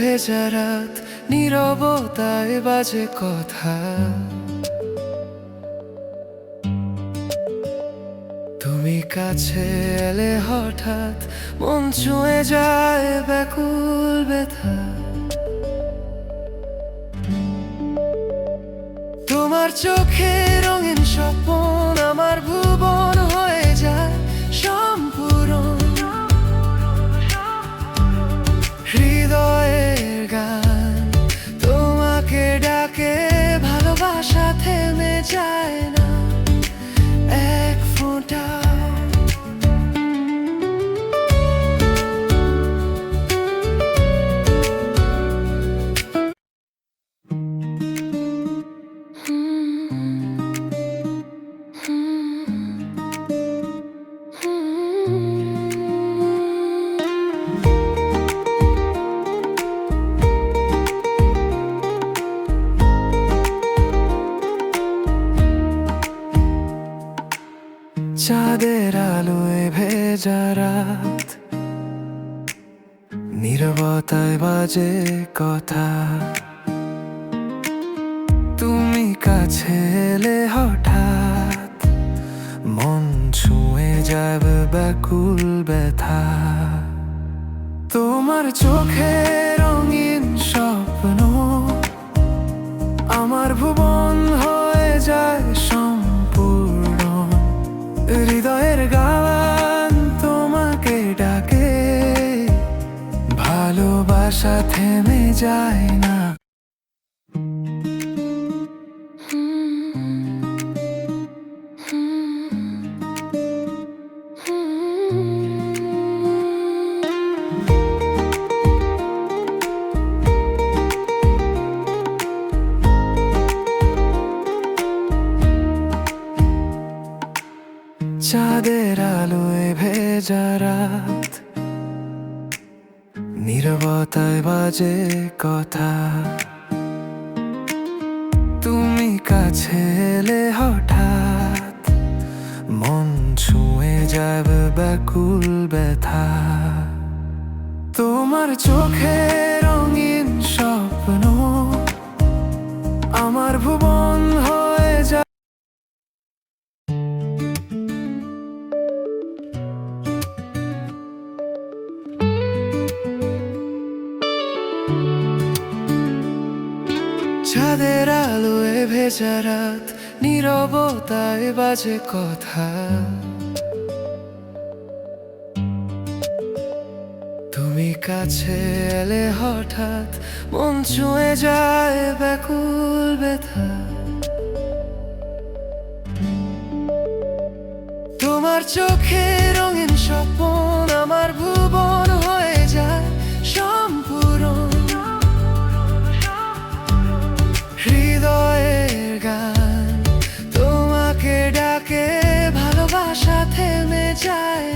ভেজা রাত, নীরবতায় বাজে কথা। তুমি কাছে এলে হঠাৎ মন ছুঁয়ে যায় ব্যাকুল ব্যথা। তোমার চোখে রঙিন স্বপ্ন আমার চাঁদের আলোয় ভেজা রাত। নীরবতায় বাজে কথা। তুমি কাছে এলে হঠাৎ মন ছুঁয়ে যাবে ব্যাকুল ব্যথা। তোমার চোখে ভালোবাসা থেমে যায় না। চাঁদের আলোয় ভেজা রাত। নীরবতায় বাজে কথা। তুমি কাছে এলে হঠাৎ মন ছুঁয়ে যাবে ব্যাকুল ব্যথা। তোমার চোখে ছাদের আলোয় ভেজা রাত, নীরবতায় বাজে কথা। তুমি কাছে এলে হঠাৎ মন ছুঁয়ে যায় ব্যাকুল ব্যথা। তোমার চোখে রঙিন স্বপ্ন গান ভালোবাসা থেমে যায়।